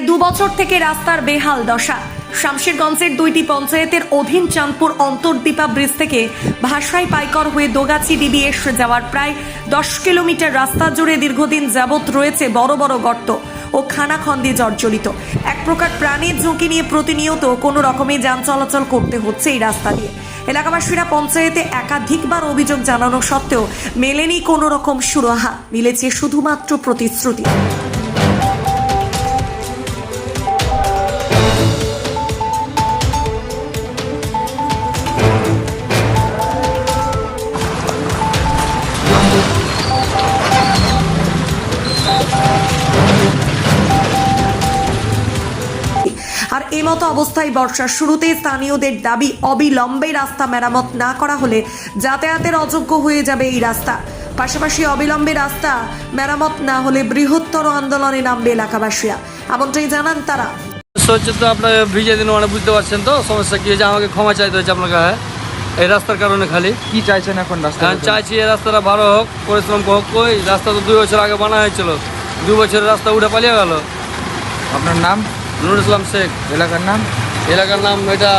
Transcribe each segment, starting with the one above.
প্রায় দু বছর থেকে রাস্তার বেহাল দশা। শামশেরগঞ্জের দুইটি পঞ্চায়েতের অধীন চাঁদপুর অন্তর্দীপা ব্রিজ থেকে ভাষায় পাইকর হয়ে দোগাছি ডিবিএস যাওয়ার প্রায় দশ কিলোমিটার রাস্তা জুড়ে দীর্ঘদিন যাবৎ রয়েছে বড় বড় গর্ত ও খানাখন্দে জর্জরিত। এক প্রকার প্রাণীর ঝুঁকি নিয়ে প্রতিনিয়ত কোনো রকমে যান চলাচল করতে হচ্ছে এই রাস্তা দিয়ে। এলাকাবাসীরা পঞ্চায়েতে একাধিকবার অভিযোগ জানানো সত্ত্বেও মেলেনি কোনো রকম সুরাহা। মিলেছে শুধুমাত্র প্রতিশ্রুতি। আর অবস্থায় বর্ষার শুরুতে স্থানীয়দের দাবি অবিলম্বে রাস্তা মেরামত না করা হলে যাতায়াতের অযোগ্য হয়ে যাবে এই রাস্তা। পাশাপাশি অবিলম্বে রাস্তা মেরামত না হলে বৃহত্তর আন্দোলনে নামবে এলাকাবাসীরা। এমনটাই জানান তারা। হচ্ছে তো আপনার ভিজে দিন মানে বুঝতে পারছেন তো? সমস্যা কি হয়েছে? আমাকে ক্ষমা চাইতে হচ্ছে আপনার কাছে। এই রাস্তার কারণে খালি। কি চাইছেন এখন রাস্তা চাইছি এই রাস্তাটা ভালো হোক পরিশ্রম হোক কই? রাস্তা তো দুই বছর আগে বানা হয়েছিল। দু বছরের রাস্তা উঠে পালিয়ে গেল। আপনার নাম? নুরুল ইসলাম শেখ এলাকার নাম? এলাকার নাম এটা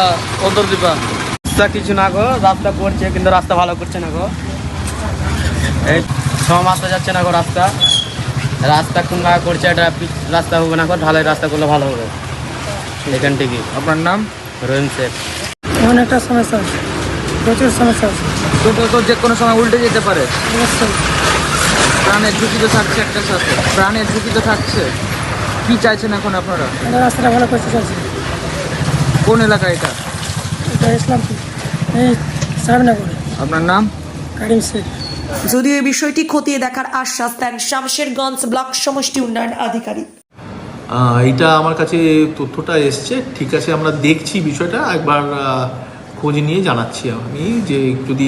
অন্তর্দীপা রাস্তা কিছু না গো রাস্তা করছে কিন্তু রাস্তা ভালো করছে না গো। এই ছ মাসে যাচ্ছে না গো রাস্তা। রাস্তা কোন জায়গায় করছে এটা রাস্তা হবে না গো ঢালাই রাস্তা করলে ভালো হবে। এখান থেকে। আপনার নাম? রহিম শেখ। এমন একটা সমস্যা আছে। প্রচুর সমস্যা আছে। টোটো তো যে কোনো সময় উল্টে যেতে পারে। প্রাণের ঝুঁকি তো থাকছে একটা সাথে। প্রাণের ঝুঁকি তো থাকছে। কি চাইছেন এখন আপনারা? এটা রাস্তাটা ভালো করতে চাইছি। কোন এলাকা এটা? এটা ইসলামপুর। এই সাহেবনগরে। আপনার নাম? কারিম শেখ। যদিও এই বিষয়টি খতিয়ে দেখার আশ্বাস দেন শামশেরগঞ্জ ব্লক সমষ্টি উন্নয়ন আধিকারিক। এইটা আমার কাছে তথ্যটা এসছে। ঠিক আছে আমরা দেখছি বিষয়টা। একবার খোঁজ নিয়ে জানাচ্ছি আমি যে যদি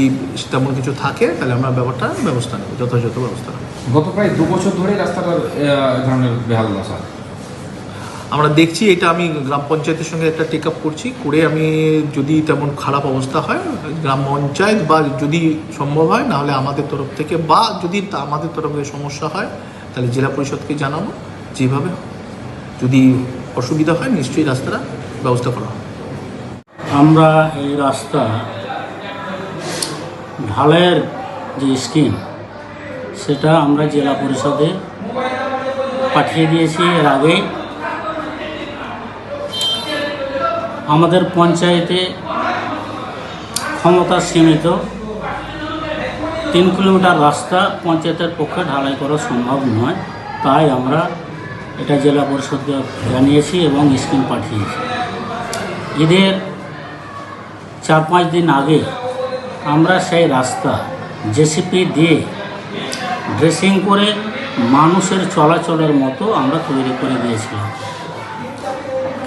তেমন কিছু থাকে তাহলে আমরা ব্যাপারটা ব্যবস্থা নেব যথাযথ ব্যবস্থা নেব। গত প্রায় দু বছর ধরে রাস্তাটার ধরনের বেহাল দশা আমরা দেখছি, এটা আমি গ্রাম পঞ্চায়েতের সঙ্গে একটা টেক আপ করছি, করে আমি যদি তেমন খারাপ অবস্থা হয়, গ্রাম পঞ্চায়েত বা যদি সম্ভব হয়, নাহলে আমাদের তরফ থেকে বা যদি আমাদের তরফ থেকে সমস্যা হয়, তাহলে জেলা পরিষদকে জানাব, যেভাবে যদি অসুবিধা হয়, নিশ্চয়ই রাস্তাটা ব্যবস্থা করা আমরা এই রাস্তা, ঢালের যে স্কিম, সেটা আমরা জেলা পরিষদে পাঠিয়ে দিয়েছি এর আগে আমাদের পঞ্চায়েতে ক্ষমতা সীমিত। তিন কিলোমিটার রাস্তা পঞ্চায়েতের পক্ষে ঢালাই করা সম্ভব নয়। তাই আমরা এটা জেলা পরিষদকে জানিয়েছি এবং স্কিম পাঠিয়েছি। ঈদের চার পাঁচ দিন আগে আমরা সেই রাস্তা জেসিপি দিয়ে ড্রেসিং করে মানুষের চলাচলের মতো আমরা তৈরি করে দিয়েছিলাম।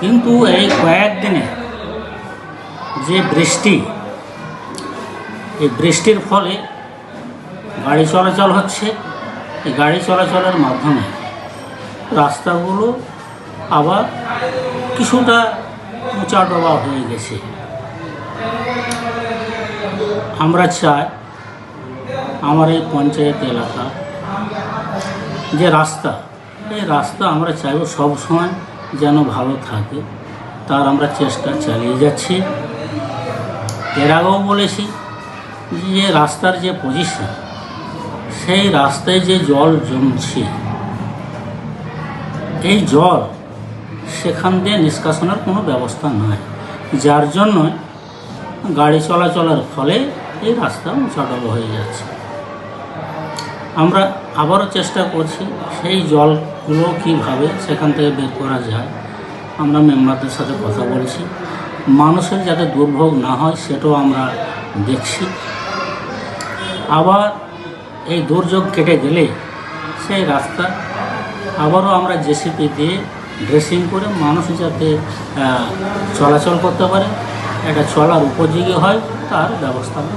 কিন্তু এই কয়েকদিনে যে বৃষ্টি, এই বৃষ্টির ফলে গাড়ি চলাচল হচ্ছে। এই গাড়ি চলাচলের মাধ্যমে রাস্তাগুলো আবার কিছুটা উঁচা ডবা হয়ে গেছে। আমরা চাই আমার এই পঞ্চায়েত এলাকা যে রাস্তা, এই রাস্তা আমরা চাইব সবসময় যেন ভালো থাকে, তার আমরা চেষ্টা চালিয়ে যাচ্ছি। এর আগেও বলেছি যে রাস্তার যে পজিশন সেই রাস্তায় যে জল জমছে, এই জল সেখান দিয়ে নিষ্কাশনের কোনো ব্যবস্থা নাই। যার জন্য গাড়ি চলাচলের ফলে এই রাস্তা উঁচাডালো হয়ে যাচ্ছে। আমরা আবারও চেষ্টা করছি সেই জলগুলো কীভাবে সেখান থেকে বের করা যায়, আমরা মেম্বারদের সাথে কথা বলছি। মানুষের যাতে দুর্ভোগ না হয়, সেটাও আমরা দেখছি। আবার এই দুর্যোগ কেটে গেলে সেই রাস্তা আবারও আমরা জেসিপি দিয়ে ড্রেসিং করে মানুষ যাতে চলাচল করতে পারে। এটা চলার উপযোগী হয়, তার ব্যবস্থা আমরা